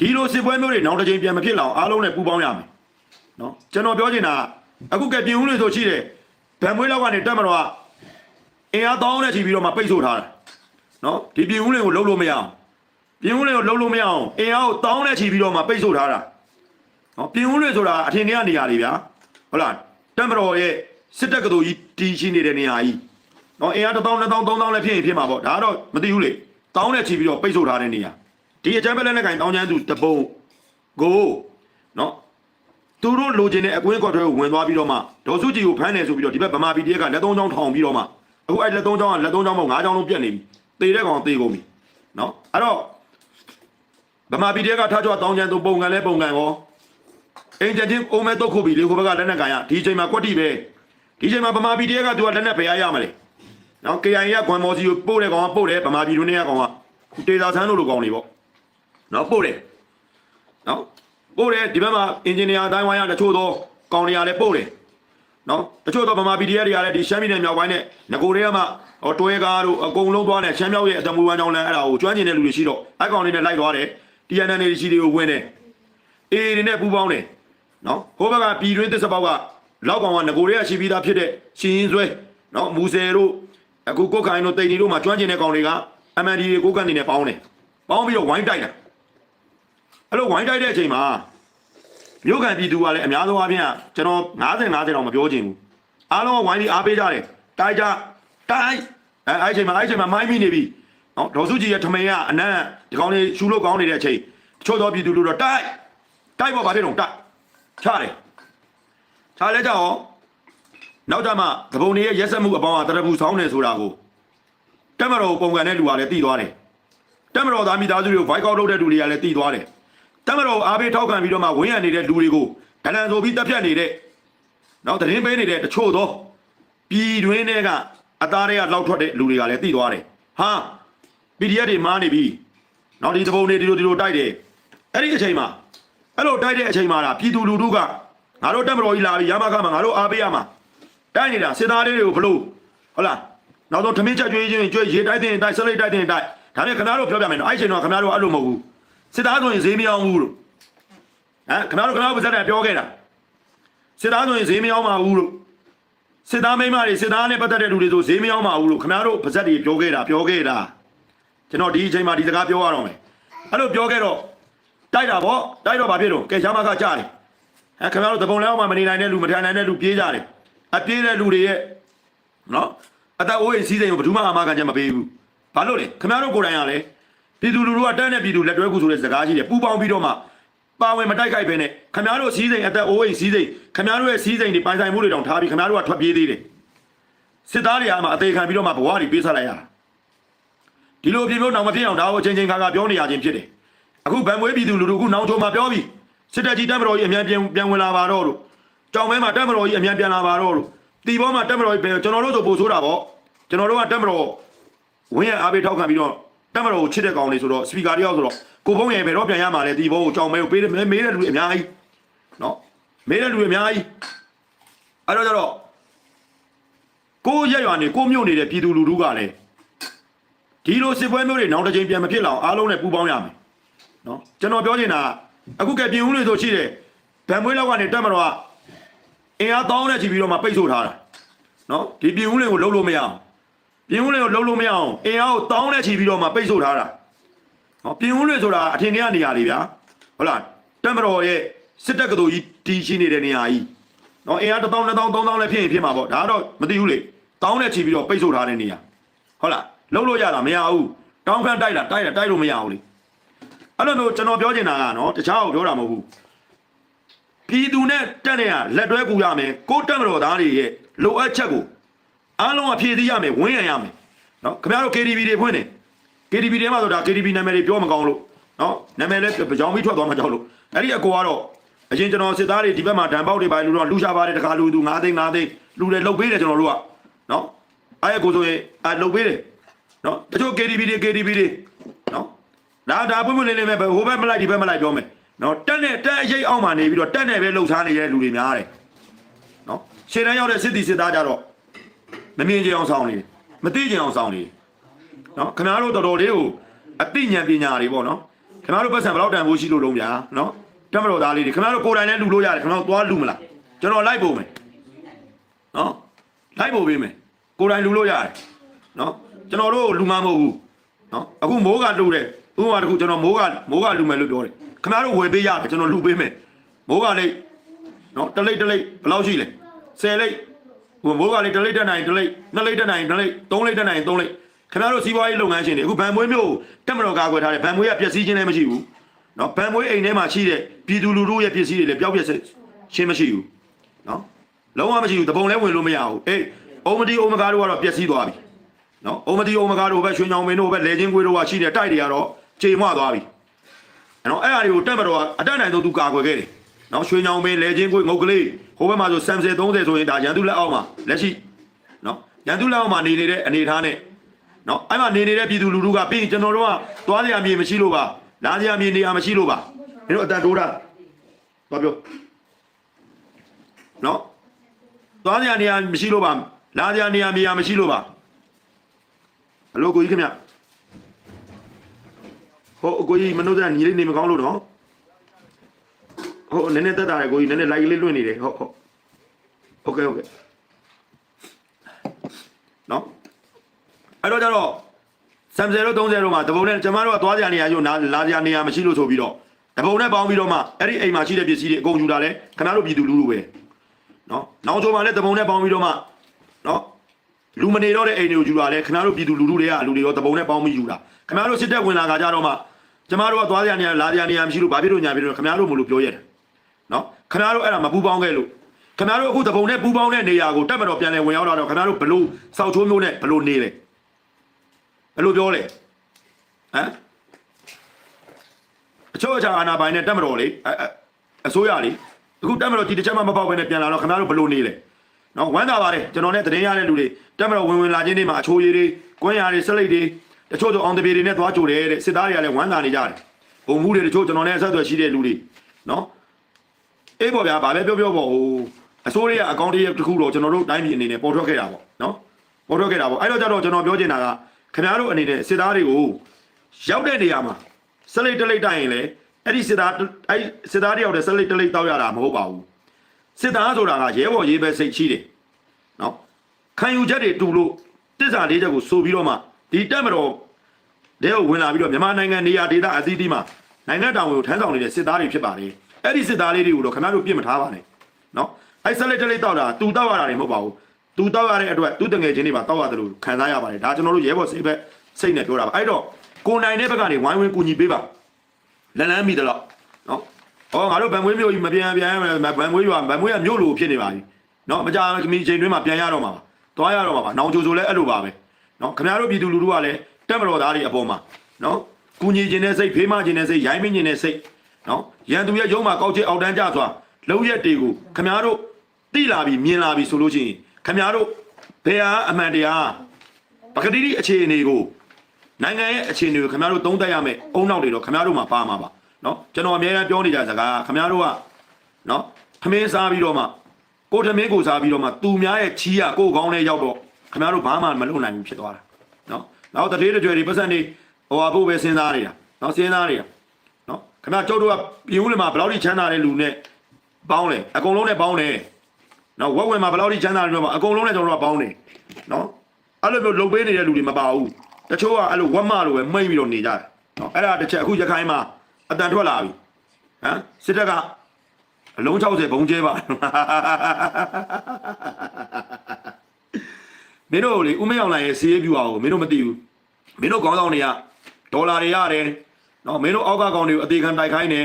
ဒီလိုစစ်ပွဲမျိုးတွေနောက်တစ်ချိန်ပြန်မဖြစ်လောက်အားလုံးနဲ့ပူးပေါင်းရမယ်နော်ကျွန်တော်ပြောချင်တာအခုကပြင်ဦးလို့ဆိုရှိတယ်ဗန်မွေးလောက်ကနေတက်မတော်ကအင်အားတောင်းနဲ့ချီပြီးတော့မှပိတ်ဆို့ထားတာနော်ဒီပြင်ဦးလင်ကိုလှုပ်လို့မရအောင်ပြင်ဦးလင်ကိုလှုပ်လို့မရအောင်အင်အားကိုတောင်းနဲ့ချီပြီးတော့မှပိတ်ဆို့ထားတာနော်ပြင်ဦးလင်ဆိုတာအထင်ကြီးနေရာတွေဗျာဟုတ်လားတက်မတော်ရဲ့စစ်တပ်ကတူကြီးတီးရှိနေတဲ့နေရာကြီးနော်အင်အား1000 2000 3000လည်းဖြစ်ရင်ဖြစ်မှာပေါ့ဒါကတော့မသိဘူးလေတောင်းနဲ့ချီပြီးတော့ပိတ်ဆို့ထားတဲ့နေရာ ဒီအကြမ်းဖက်လက်နက်ကင်တောင်းချမ်းသူတပုံကိုနော်သူတို့လိုချင်တဲ့အကွင်းကွက်တွေဝင်သွားပြီးတော့မှဒေါ်စုကြည်ကိုဖမ်းတယ်ဆိုပြီးတော့ဒီဘက်ဗမာပြည်တည်းကလက်သုံးချောင်းထောင်ပြီးတော့မှအခုအဲ့လက်သုံးချောင်းကလက်သုံးချောင်းပေါင်း၅ချောင်းလုံးပြတ်နေပြီတေတဲ့ကောင်တေကုန်ပြီနော်အဲ့တော့ဗမာပြည်တည်းကထားကြွတောင်းချမ်းသူပုံကန်လဲပုံကန်ရောအင်ဂျင်ချင်းအိုမဲတုတ်ခုပြီလေခိုဘက်ကလက်နက်ကင်ရဒီအချိန်မှာကွက်တိပဲဒီအချိန်မှာဗမာပြည်တည်းကသူကလက်နက်ဖယ်ရရမလဲနော် KIA ကကွမ်မော်စီကိုပို့တဲ့ကောင်ကပို့တယ်ဗမာပြည်လူနေကကောင်ကတေသာဆန်းတို့လိုကောင်တွေပေါ့ နော်ပို့တယ်နော်ပို့တယ်ဒီဘက်မှာအင်ဂျင်နီယာအတိုင်းဝိုင်းရတချို့သောကောင်တွေကလည်းပို့တယ်နော်တချို့သောဗမာပြည်တည်းတွေကလည်းဒီရှမ်းပြည်နယ်မြောက်ပိုင်းနဲ့ငကိုတွေကမှဟောတွဲကားတို့အကုန်လုံးသွားတယ်ရှမ်းမြောက်ရဲ့အတမူဝမ်းကြောင်းလမ်းအဲ့ဒါကိုကျွမ်းကျင်တဲ့လူတွေရှိတော့အဲ့ကောင်တွေနဲ့လိုက်သွားတယ် TNN တွေရှိတွေကိုဝင်တယ်အေးတွေနဲ့ပူးပေါင်းတယ်နော်ဟိုဘက်ကပြည်တွင်းသစ္စာပေါက်ကလောက်ကောင်ကငကိုတွေကရှိပြီးသားဖြစ်တဲ့ရှင်ရင်ဆွဲနော်မူဆယ်တို့အခုကိုယ်ခိုင်တို့တိတ်တီတို့မှကျွမ်းကျင်တဲ့ကောင်တွေက MND တွေကိုကန်နေနဲ့ပေါင်းတယ်ပေါင်းပြီးတော့ဝိုင်းတိုက်တာ အဲ့လိုဝိုင်းတိုက်တဲ့အချိန်မှာမြို့ကန်ပြည်သူကလည်းအများဆုံးအပြင်ကကျွန်တော်90 90တော့မပြောချင်ဘူးအားလုံးကဝိုင်းပြီးအားပေးကြတယ်တိုက်ကြတိုက်အဲအဲ့အချိန်မှာအဲ့အချိန်မှာမိုင်းမိနေပြီနော်ဒေါ်စုကြည်ရဲ့ထမင်းကအနံ့ဒီကောင်လေးရှူလို့ကောင်းနေတဲ့အချိန်တချို့သောပြည်သူတို့တော့တိုက်တိုက်ပေါ့ဗာဖြစ်တော့တိုက်ချတယ်ချလဲကြအောင်နောက်ကြမှာသဘုံတွေရဲ့ရက်ဆက်မှုအပေါင်းကတရပူဆောင်းနေဆိုတာကိုတက်မတော်ပုံကန်တဲ့လူကလည်းတည်သွားတယ်တက်မတော်သားမိသားစုတွေကိုဗိုက်ကောက်လုပ်တဲ့လူတွေကလည်းတည်သွားတယ် တက်မတော်အားပေးထောက်ခံပြီးတော့မှဝင်းရံနေတဲ့လူတွေကိုကလန်ဆိုပြီးတက်ဖြတ်နေတဲ့နောက်သတင်းပေးနေတဲ့တချို့သောပြည်တွင်းတွေကအသားတွေကလောက်ထွက်တဲ့လူတွေကလည်းတည်သွားတယ်ဟာ PDF တွေမားနေပြီနောက်ဒီသဘုံတွေဒီလိုဒီလိုတိုက်တယ်အဲ့ဒီအချိန်မှာအဲ့လိုတိုက်တဲ့အချိန်မှာလားပြည်သူလူထုကငါတို့တက်မတော်ကြီးလာပြီရမခမှာငါတို့အားပေးရမှာတိုက်နေတာစစ်သားလေးတွေကိုဘလို့ဟုတ်လားနောက်တော့ထမင်းချက်ကျွေးချင်းကျွေးရေတိုက်တဲ့တိုက်ဆလိတ်တိုက်တဲ့တိုက်ဒါနဲ့ခင်ဗျားတို့ပြောပြမယ်နော်အဲ့ချိန်တော့ခင်ဗျားတို့အဲ့လိုမဟုတ်ဘူး စစ်သားဆိုရင်ဈေးမအောင်ဘူးလို့ဟမ်ခင်ဗျားတို့ခင်ဗျားတို့ပါဇက်တယ်ပြောခဲ့တာစစ်သားဆိုရင်ဈေးမအောင်ပါဘူးလို့စစ်သားမိန်းမတွေစစ်သားနဲ့ပတ်သက်တဲ့လူတွေဆိုဈေးမအောင်ပါဘူးလို့ခင်ဗျားတို့ပါဇက်တွေပြောခဲ့တာပြောခဲ့တာကျွန်တော်ဒီအချိန်မှာဒီစကားပြောရတော့မယ်အဲ့လိုပြောခဲ့တော့တိုက်တာဗောတိုက်တော့ဗာဖြစ်တော့ကဲရှားမကကြားတယ်အဲခင်ဗျားတို့တပုံလဲအောင်မှမနေနိုင်တဲ့လူမထိုင်နိုင်တဲ့လူပြေးကြတယ်အပြေးတဲ့လူတွေရဲ့နော်အသက်အိုးအိမ်စီးစိမ်ကိုဘယ်သူမှအာမခံချက်မပေးဘူးဘာလို့လဲခင်ဗျားတို့ကိုယ်တိုင်ကလည်း ပြည်သူလူထုကတန်းတဲ့ပြည်သူလက်တွဲခုဆိုတဲ့စကားရှိတယ်ပူပေါင်းပြီးတော့မှပါဝင်မတိုက်ခိုက်ပဲနဲ့ခင်ဗျားတို့စီးစိမ်အသက်အိုးအိမ်စီးစိမ်ခင်ဗျားတို့ရဲ့စီးစိမ်တွေပိုင်ဆိုင်မှုတွေတောင်ထားပြီးခင်ဗျားတို့ကထွက်ပြေးသေးတယ်စစ်သားတွေကမှအသေးခံပြီးတော့မှဘဝတွေပေးဆက်လိုက်ရတာဒီလိုအပြင်မျိုးနောက်မဖြစ်အောင်ဒါကိုအချင်းချင်းခါခါပြောနေရခြင်းဖြစ်တယ်အခုဗန်မွေးပြည်သူလူထုအခုနောက်ချုံမှာပြောပြီစစ်တပ်ကြီးတပ်မတော်ကြီးအမြန်ပြန်ပြန်ဝင်လာပါတော့လို့ကြောင်မဲမှာတပ်မတော်ကြီးအမြန်ပြန်လာပါတော့လို့တီဘောမှာတပ်မတော်ကြီးပြန်ကျွန်တော်တို့ဆိုပို့ဆိုးတာပေါ့ကျွန်တော်တို့ကတပ်မတော်ဝင်းရအားပေးထောက်ခံပြီးတော့ တပ်မတော်ကိုချစ်တဲ့ကောင်လေးဆိုတော့စပီကာတယောက်ဆိုတော့ကိုဖုံးရဲ့ဘယ်တော့ပြန်ရမှာလဲတီဘောကိုကြောင်မဲကိုပေးတယ်မေးတဲ့လူအများကြီးနော်မေးတဲ့လူအများကြီးအဲ့တော့ကျတော့ကိုရက်ရွာနေကိုမြို့နေတဲ့ပြည်သူလူထုကလည်းဒီလိုစစ်ပွဲမျိုးတွေနောက်တစ်ချိန်ပြန်မဖြစ်လောက်အားလုံးနဲ့ပူးပေါင်းရမယ်နော်ကျွန်တော်ပြောချင်တာကအခုကပြင်ဦးလို့ဆိုရှိတယ်ဗန်မွေးလောက်ကနေတက်မတော်ကအင်အားတောင်းနဲ့ချီပြီးတော့မှပိတ်ဆို့ထားတာနော်ဒီပြင်ဦးလင်ကိုလှုပ်လို့မရအောင် ပြင်ဦးလင်ကိုလှုပ်လို့မရအောင်အင်အားကိုတောင်းနဲ့ချီပြီးတော့မှပိတ်ဆို့ထားတာနော်ပြင်ဦးလင်ဆိုတာအထင်ကြီးနေရာတွေဗျာဟုတ်လားတက်မတော်ရဲ့စစ်တပ်ကတူကြီးတီးရှိနေတဲ့နေရာကြီးနော်အင်အား1000 2000 3000လည်းဖြစ်ရင်ဖြစ်မှာပေါ့ဒါကတော့မသိဘူးလေတောင်းနဲ့ချီပြီးတော့ပိတ်ဆို့ထားတဲ့နေရာဟုတ်လားလှုပ်လို့ရတာမရဘူးတောင်းခမ်းတိုက်တာတိုက်တာတိုက်လို့မရဘူးလေအဲ့လိုမျိုးကျွန်တော်ပြောချင်တာကနော်တခြားကိုပြောတာမဟုတ်ဘူးပြည်သူနဲ့တက်နေရလက်တွဲကူရမယ်ကိုတက်မတော်သားတွေရဲ့လိုအပ်ချက်ကို အားလုံးအဖြည့်သိရမယ်ဝင်းရံရမယ်နော်ခင်ဗျားတို့ KTV တွေဖွင့်တယ် KTV တွေမှာဆိုဒါ KTV နာမည်တွေပြောမကောင်းလို့နော်နာမည်လည်းကြောင်ပြီးထွက်သွားမှကြောက်လို့အဲ့ဒီအကိုကတော့အရင်ကျွန်တော်စစ်သားတွေဒီဘက်မှာဒံပေါက်တွေပါလူတော့လူရှာပါတယ်တခါလူသူ9သိန်း9သိန်းလူတွေလုတ်ပေးတယ်ကျွန်တော်တို့ကနော်အဲ့အကိုဆိုရင်အလုတ်ပေးတယ်နော်တချို့ KTV တွေ KTV တွေနော်ဒါဒါပွင့်ပွင့်လင်းလင်းပဲဟိုဘက်မလိုက်ဒီဘက်မလိုက်ပြောမယ်နော်တက်နဲ့တက်အရေးအောင်မှနေပြီးတော့တက်နဲ့ပဲလှုပ်ရှားနေတဲ့လူတွေများတယ်နော်ရှေ့တန်းရောက်တဲ့စစ်တီစစ်သားကြတော့ မမြင်ကြအောင်ဆောင်နေတယ်မသိကြအောင်ဆောင်နေတယ်နော်ခင်ဗျားတို့တော်တော်လေးကိုအသိဉာဏ်ပညာတွေပေါ့နော်ခင်ခင်ဗျားတို့ပတ်စံဘယ်လောက်တန်ဖို့ရှိလို့လုံးဗျာနော်တက်မတော်သားလေးတွေခင်ဗျားတို့ကိုယ်တိုင်လည်းလူလို့ရတယ်ခင်ဗျားတို့သွားလူမလားကျွန်တော်လိုက်ပုံမယ်နော်လိုက်ပုံပေးမယ်ကိုယ်တိုင်လူလို့ရတယ်နော်ကျွန်တော်တို့လူမမဟုတ်ဘူးနော်အခုမိုးကလူတယ်ဥပမာတစ်ခုကျွန်တော်မိုးကမိုးကလူမယ်လို့ပြောတယ်ခင်ဗျားတို့ဝယ်ပေးရတယ်ကျွန်တော်လူပေးမယ်မိုးကလေးနော်တလိတ်တလိတ်ဘယ်လောက်ရှိလဲ10လိတ် ဟိုမိုးကလေးတလိတ်တက်နိုင်တလိတ်နှစ်လိတ်တက်နိုင်နှစ်လိတ်သုံးလိတ်တက်နိုင်သုံးလိတ်ခင်ဗျားတို့စီးပွားရေးလုပ်ငန်းရှင်တွေအခုဗန်မွေးမျိုးတက်မတော်ကာကွယ်ထားတယ်ဗန်မွေးကပျက်စီးခြင်းလည်းမရှိဘူးနော်ဗန်မွေးအိမ်ထဲမှာရှိတဲ့ပြည်သူလူထုရဲ့ပစ္စည်းတွေလည်းပျောက်ပျက်ခြင်းမရှိဘူးနော်လုံးဝမရှိဘူးတပုံလည်းဝင်လို့မရဘူးအေးအုံမတီအုံမကားတို့ကတော့ပျက်စီးသွားပြီနော်အုံမတီအုံမကားတို့ပဲရွှေညောင်မင်းတို့ပဲလေချင်းကွေးတို့ကရှိတဲ့တိုက်တွေကတော့ချိန်မွသွားပြီအဲ့တော့အဲ့အရာတွေကိုတက်မတော်ကအတက်နိုင်ဆုံးသူကာကွယ်ခဲ့တယ် နော်ရွှေညောင်မင်းလေချင်းကွေးငုတ်ကလေးဟိုဘက်မှာဆို30 30ဆိုရင်ဒါရန်သူလက်အောက်မှာလက်ရှိနော်ရန်သူလက်အောက်မှာနေနေတဲ့အနေထားနဲ့နော်အဲ့မှာနေနေတဲ့ပြည်သူလူထုကပြီးရင်ကျွန်တော်တို့ကသွားစရာမြေမရှိလို့ပါလာစရာမြေနေရာမရှိလို့ပါမင်းတို့အတန်တိုးတာသွားပြောနော်သွားစရာနေရာမရှိလို့ပါလာစရာနေရာမြေယာမရှိလို့ပါဘလို့ကိုကြီးခင်ဗျဟိုကိုကြီးမနှုတ်တဲ့ညီလေးနေမကောင်းလို့နော် ဟိုနည်းနည်းတက်တာလေကိုကြီးနည်းနည်းလိုက်လေးလွင့်နေတယ်ဟုတ်ဟုတ်โอเคโอเคနော် အဲ့တော့ကျတော့30လို့30လို့မှာတပုံနဲ့ကျမတို့ကသွားကြနေရရုံနာလာကြနေရမရှိလို့ဆိုပြီးတော့တပုံနဲ့ပေါင်းပြီးတော့မှအဲ့ဒီအိမ်မှာရှိတဲ့ပစ္စည်းတွေအကုန်ယူတာလဲခဏတို့ပြည်သူလူလူပဲနော်နောက်ဆုံးမှလည်းတပုံနဲ့ပေါင်းပြီးတော့မှနော်လူမနေတော့တဲ့အိမ်တွေကိုယူတာလဲခဏတို့ပြည်သူလူလူတွေကလူတွေရောတပုံနဲ့ပေါင်းပြီးယူတာခဏတို့စစ်တပ်ဝင်လာကြကြတော့မှကျမတို့ကသွားကြနေရလာကြနေရမရှိလို့ဘာဖြစ်လို့ညာဖြစ်လို့ခဏတို့မလို့ပြောရတယ် နော်ခဏတို့အဲ့ဒါမပူပေါင်းခဲ့လို့ခဏတို့အခုတပုံနဲ့ပူပေါင်းတဲ့နေရာကိုတက်မတော်ပြန်လဲဝင်ရောက်လာတော့ခဏတို့ဘလို့စောက်ချိုးမျိုးနဲ့ဘလို့နေလဲဘယ်လိုပြောလဲဟမ်အချို့အချာအာနာပိုင်နဲ့တက်မတော်လေအအအစိုးရလေအခုတက်မတော်ဒီတစ်ချက်မှမပေါက်ဘဲနဲ့ပြန်လာတော့ခင်ဗျားတို့ဘယ်လိုနေလဲနော်ဝမ်းသာပါတယ်ကျွန်တော်နဲ့တရင်ရတဲ့လူတွေတက်မတော်ဝင်ဝင်လာခြင်းတွေမှာအချိုးရည်တွေကွင်းရည်တွေဆက်လိုက်တွေတချို့ဆိုအောင်တပြေတွေနဲ့သွားကြိုတယ်တဲ့စစ်သားတွေကလည်းဝမ်းသာနေကြတယ်ဘုံမှုတွေတချို့ကျွန်တော်နဲ့အဆက်အသွယ်ရှိတဲ့လူတွေနော် အေးပေါ့ဗျာဗာပဲပြောပြောပေါ့ဟိုအစိုးရကအကောင့်တစ်ခုတော့ကျွန်တော်တို့တိုင်းပြည်အနေနဲ့ပေါ်ထွက်ခဲ့တာပေါ့နော်ပေါ်ထွက်ခဲ့တာပေါ့အဲ့တော့ကျတော့ကျွန်တော်ပြောချင်တာကခင်ဗျားတို့အနေနဲ့စစ်သားတွေကိုရောက်တဲ့နေရာမှာစလိတ်တလိတ်တိုင်ရင်လေအဲ့ဒီစစ်သားအဲ့စစ်သားတယောက်တည်းစလိတ်တလိတ်တောက်ရတာမဟုတ်ပါဘူးစစ်သားဆိုတာကရဲဘော်ရေးပဲစိတ်ရှိတယ်နော်ခံယူချက်တွေတူလို့တစ္ဆာလေးချက်ကိုဆိုပြီးတော့မှဒီတက်မတော်တဲ့ကိုဝင်လာပြီးတော့မြန်မာနိုင်ငံနေရာဒေသအသီးသီးမှာနိုင်ငံတော်ကိုထမ်းဆောင်နေတဲ့စစ်သားတွေဖြစ်ပါလေ အဲ့ဒီစစ်သားလေးတွေကိုတော့ခင်ဗျားတို့ပြစ်မထားပါနဲ့နော်အဲ့စလိတ်တလိတ်တောက်တာတူတောက်ရတာတွေမဟုတ်ပါဘူးသူတောက်ရတဲ့အတွက်သူတငယ်ချင်းတွေပါတောက်ရတယ်လို့ခံစားရပါတယ်ဒါကျွန်တော်တို့ရဲဘော်စိတ်ဘက်စိတ်နဲ့ပြောတာပါအဲ့တော့ကိုနိုင်တဲ့ဘက်ကနေဝိုင်းဝန်းကူညီပေးပါလန်လန်းမိတယ်လို့နော်ဟောငါတို့ဗန်မွေးမျိုးကြီးမပြန်ပြန်ဗန်မွေးရွာဗန်မွေးကမြို့လိုဖြစ်နေပါပြီနော်မကြာမီချိန်တွင်းမှာပြန်ရတော့မှာပါသွားရတော့မှာပါနောင်ကြိုဆိုလဲအဲ့လိုပါပဲနော်ခင်ဗျားတို့ပြည်သူလူထုကလည်းတက်မတော်သားတွေအပေါ်မှာနော်ကူညီခြင်းနဲ့စိတ်ဖေးမခြင်းနဲ့စိတ်ရိုင်းမင်းခြင်းနဲ့စိတ်နော် ရန်သူရဲ့ရုံးမှာကောက်ချစ်အောက်တန်းကြစွာလုံရက်တွေကိုခင်ဗျားတို့တိလာပြီးမြင်လာပြီးဆိုလို့ရှိရင်ခင်ဗျားတို့ဘယ်ဟာအမှန်တရားပကတိတိအခြေအနေကိုနိုင်ငံရဲ့အခြေအနေကိုခင်ဗျားတို့သုံးသပ်ရမယ်အုံနောက်တွေတော့ခင်ဗျားတို့မှာပါမှာပါနော်ကျွန်တော်အများအားပြောနေကြစကားခင်ဗျားတို့ကနော်ခမင်းစားပြီးတော့မှကိုထမင်းကိုစားပြီးတော့မှသူများရဲ့ချီးရကိုယ်ကောင်းနဲ့ရောက်တော့ခင်ဗျားတို့ဘာမှမလုပ်နိုင်ဘူးဖြစ်သွားတာနော်နောက်တထေးတကြွယ်တွေပတ်စံနေဟိုဟာဖို့ပဲစဉ်းစားနေတာနော်စဉ်းစားနေတာနော် ခင်ဗျားကျုပ်တို့ကပြည်ဦးလမှာဘယ်လောက်ထိချမ်းသာတဲ့လူနဲ့ပေါင်းလဲအကုန်လုံးနဲ့ပေါင်းတယ်နော်ဝက်ဝက်မှာဘယ်လောက်ထိချမ်းသာတယ်ပြောမှာအကုန်လုံးနဲ့ကျွန်တော်တို့ကပေါင်းနေနော်အဲ့လိုမျိုးလုံပေးနေတဲ့လူတွေမပါဘူးတချို့ကအဲ့လိုဝက်မလိုပဲမိတ်ပြီးတော့နေကြတယ်နော်အဲ့ဒါတစ်ချက်အခုရခိုင်မှာအတန်ထွက်လာပြီဟမ်စစ်တပ်ကအလုံး60ဘုံကျဲပါမင်းတို့လေဦးမင်းအောင်လိုင်ရဲ့စီးရေးပြူအောင်မင်းတို့မသိဘူးမင်းတို့ခေါင်းဆောင်တွေကဒေါ်လာတွေရတယ် နော်မင်းတို့အောက်ကကောင်တွေကိုအသေးခံတိုက်ခိုင်းနေ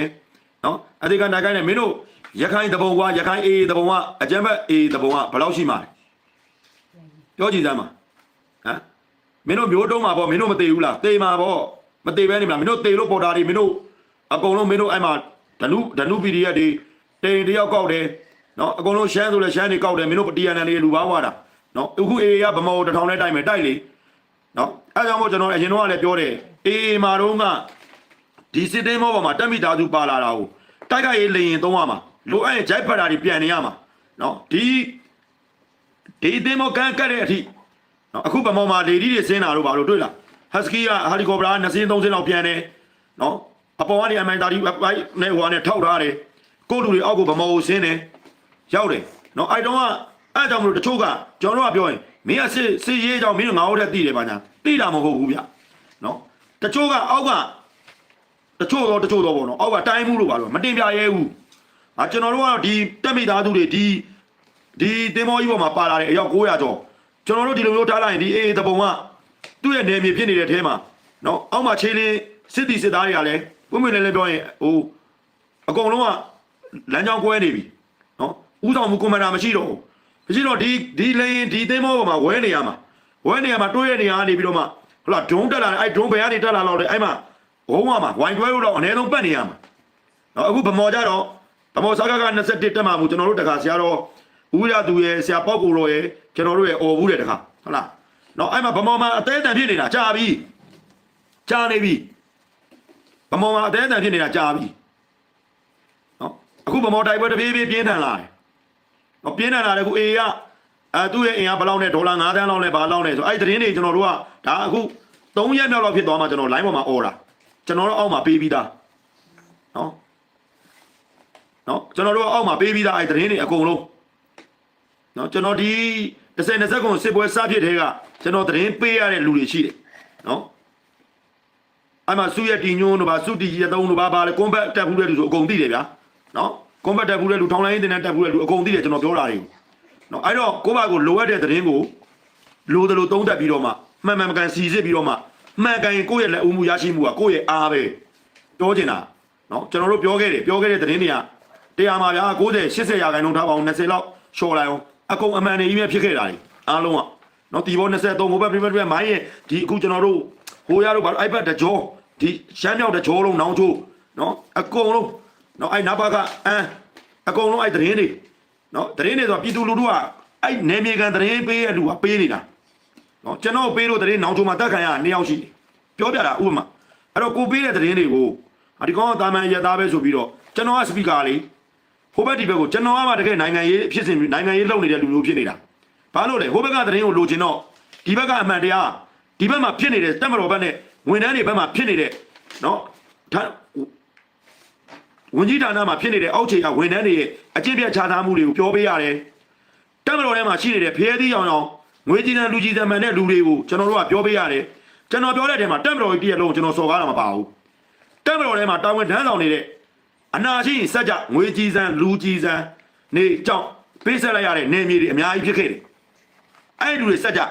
နော်အသေးခံတိုက်ခိုင်းနေမင်းတို့ရခိုင်တဘုံကရခိုင်အေးတဘုံကအကြမ်းဖက်အေးတဘုံကဘယ်လောက်ရှိမှာလဲပြောကြည့်စမ်းပါဟမ်မင်းတို့မျိုးတုံးမှာပေါ့မင်းတို့မသေးဘူးလားသေမှာပေါ့မသေးပဲနေမလားမင်းတို့သေလို့ပေါ်တာတွေမင်းတို့အကုန်လုံးမင်းတို့အဲ့မှာဓနုဓနုပီဒီရက်တွေတိန်တယောက်ကောက်တယ်နော်အကုန်လုံးရှမ်းဆိုလဲရှမ်းတွေကောက်တယ်မင်းတို့တီယန်န်တွေလူပါသွားတာနော်အခုအေးရဗမောတထောင်နဲ့တိုက်မယ်တိုက်လေနော်အဲကြောင့်မို့ကျွန်တော်အရင်တော့ကလည်းပြောတယ်အေးမာတော့က ဒီစစ်တင်းမောပေါ်မှာတက်မိသားစုပါလာတာကိုတိုက်ခိုက်ရေးလေရင်သုံးရမှာလိုအပ်ရင်ဂျိုက်ဖက်တာတွေပြန်နေရမှာနော်ဒီဒီအတင်းမောကန်ကတ်တဲ့အထိနော်အခုဗမောမှာလေဒီတွေဆင်းတာတို့ဘာလို့တွေ့လားဟတ်စကီကဟာလီကော်ပတာ2စင်း3စင်းလောက်ပြန်တယ်နော်အပေါ်ကနေ MI30 ဘိုက်နဲ့ဟိုကနေထောက်ထားတယ်ကိုလူတွေအောက်ကိုဗမော်ကိုဆင်းတယ်ရောက်တယ်နော်အဲ့တော့ကအဲ့ကြောင့်မလို့တချို့ကကျွန်တော်တို့ကပြောရင်မင်းကစစ်စစ်ရေးကြောင့်မင်းတို့ငါတို့တက်တည်တယ်ပါညာတည်တာမဟုတ်ဘူးဗျနော်တချို့ကအောက်က တချို့တော့တချို့တော့ပေါ့နော်အောက်ကတိုင်းမှုလို့ပါလို့မတင်ပြရဲဘူးအာကျွန်တော်တို့ကတော့ဒီတက်မိသားစုတွေဒီဒီတင်မောကြီးပေါ်မှာပါလာတဲ့အယောက်900ကျော်ကျွန်တော်တို့ဒီလိုမျိုးထားလိုက်ရင်ဒီအေးတပုံကသူ့ရဲ့နေမြေဖြစ်နေတဲ့အထဲမှာနော်အောက်မှာခြေလင်းစစ်တီစစ်သားတွေကလည်းပွင့်ပွင့်လင်းလင်းပြောရင်ဟိုအကုန်လုံးကလမ်းကြောင်းကွဲနေပြီနော်ဥဆောင်မှုကွန်မန်ဒါမရှိတော့ဘူးမရှိတော့ဒီဒီလေရင်ဒီတင်မောပေါ်မှာဝဲနေရမှာဝဲနေရမှာတွေးရနေရကနေပြီးတော့မှဟလာဒုံးတက်လာတယ်အဲ့ဒုံးဘယ်ကနေတက်လာတော့လဲအဲ့မှာ ဘုံကမှာဝိုင်တွဲလို့တော့အနည်းဆုံးပတ်နေရမှာနော်အခုဗမော်ကြတော့ဗမော်စကားက21တက်မှာမူကျွန်တော်တို့တခါဆရာတော်ဦးရသူရဲ့ဆရာပေါက်ကိုရောရဲ့ကျွန်တော်တို့ရဲ့អော်ဘူးတဲ့တခါဟုတ်လားနော်အဲ့မှာဗမော်မှာအသေးအတန်ဖြစ်နေတာကြာပြီကြာနေပြီဗမော်မှာအသေးအတန်ဖြစ်နေတာကြာပြီနော်အခုဗမော်တိုက်ပွဲတစ်ပြေးပြေးပြင်းထန်လာတယ်နော်ပြင်းထန်လာတယ်အခုအေကအဲသူ့ရဲ့အင်အားဘယ်လောက်နဲ့ဒေါ်လာ9သန်းလောက်နဲ့ဘာလောက်နဲ့ဆိုအဲ့ဒီသတင်းတွေကျွန်တော်တို့ကဒါအခု3ရက်မြောက်လောက်ဖြစ်သွားမှကျွန်တော် line ပေါ်မှာអော်တာ ကျွန်တော်တို့အောက်မှာပေးပြီးသားနော်နော်ကျွန်တော်တို့အောက်မှာပေးပြီးသားအဲ့ဒီသတင်းတွေအကုန်လုံးနော်ကျွန်တော်ဒီ30 20ခုစစ်ပွဲစဖြစ်တဲ့ကကျွန်တော်သတင်းပေးရတဲ့လူတွေရှိတယ်နော်အဲ့မှာစုရတီညွန်းတို့ပါစုတီရတုံးတို့ပါပါလေကွန်ဘတ်တက်ဘူးတဲ့လူဆိုအကုန်သိတယ်ဗျာနော်ကွန်ဘတ်တက်ဘူးတဲ့လူထောင်းလိုင်းတင်တဲ့တက်ဘူးတဲ့လူအကုန်သိတယ်ကျွန်တော်ပြောတာတွေကိုနော်အဲ့တော့ကိုယ့်ဘာကိုလိုအပ်တဲ့သတင်းကိုလိုတယ်လို့သုံးသပ်ပြီးတော့မှမှန်မှန်မကန်စီစစ်ပြီးတော့မှ မှန်ကန်ရင်ကိုယ့်ရဲ့လက်ဦးမှုရရှိမှုကကိုယ့်ရဲ့အားပဲပြောချင်တာနော်ကျွန်တော်တို့ပြောခဲ့တယ်ပြောခဲ့တဲ့သတင်းတွေကတရားမှာဗျာ90 80ရာခိုင်နှုန်းထားပါအောင်20လောက်လျှော်လိုက်အောင်အကုန်အမှန်တွေကြီးပဲဖြစ်ခဲ့တာလေအားလုံးကနော်ဒီဘော23ကိုပဲပြပြပြမိုင်းရဲ့ဒီအခုကျွန်တော်တို့ဟိုရတို့ဘာလို့ iPad တကြောဒီရှမ်းမြောက်တကြောလုံးနောင်ချိုးနော်အကုန်လုံးနော်အဲ့နာဘာကအမ်အကုန်လုံးအဲ့သတင်းတွေနော်သတင်းတွေဆိုပြည်သူလူထုကအဲ့နေမြေကန်သတင်းပေးရလူကပေးနေတာ နော်ကျွန်တော်ပေးလို့သတင်းနောင်ချိုးမှာတက်ခံရနှစ်ယောက်ရှိတယ်ပြောပြတာဥပမာအဲ့တော့ကိုပေးတဲ့သတင်းတွေကိုဒီကောင်ကတာမန်ရသားပဲဆိုပြီးတော့ကျွန်တော်ကစပီကာလေးဟိုဘက်ဒီဘက်ကိုကျွန်တော်ကမှတကယ်နိုင်ငံရေးဖြစ်စဉ်နိုင်ငံရေးလုပ်နေတဲ့လူမျိုးဖြစ်နေတာဘာလို့လဲဟိုဘက်ကသတင်းကိုလိုချင်တော့ဒီဘက်ကအမှန်တရားဒီဘက်မှာဖြစ်နေတဲ့တက်မတော်ဘက်နဲ့ဝန်ထမ်းတွေဘက်မှာဖြစ်နေတဲ့နော်ဒါဝန်ကြီးဌာနမှာဖြစ်နေတဲ့အောက်ခြေကဝန်ထမ်းတွေရဲ့အကျင့်ပြတ်ခြားထားမှုတွေကိုပြောပေးရတယ်တက်မတော်ထဲမှာရှိနေတဲ့ဖျဲသီးအောင်အောင် ငွေကြီးတန်းလူကြီးတန်းမှန်တဲ့လူတွေကိုကျွန်တော်တို့ကပြောပေးရတယ်ကျွန်တော်ပြောတဲ့အထဲမှာတက်မတော်ကြီးတည့်ရလုံးကျွန်တော်စော်ကားတာမပါဘူးတက်မတော်ထဲမှာတာဝန်ထမ်းဆောင်နေတဲ့အနာရှိရင်စက်ကြငွေကြီးစံလူကြီးစံနေကြောင့်ပေးဆက်လိုက်ရတဲ့နေမြေတွေအများကြီးဖြစ်ခဲ့တယ်အဲ့ဒီလူတွေစက်ကြ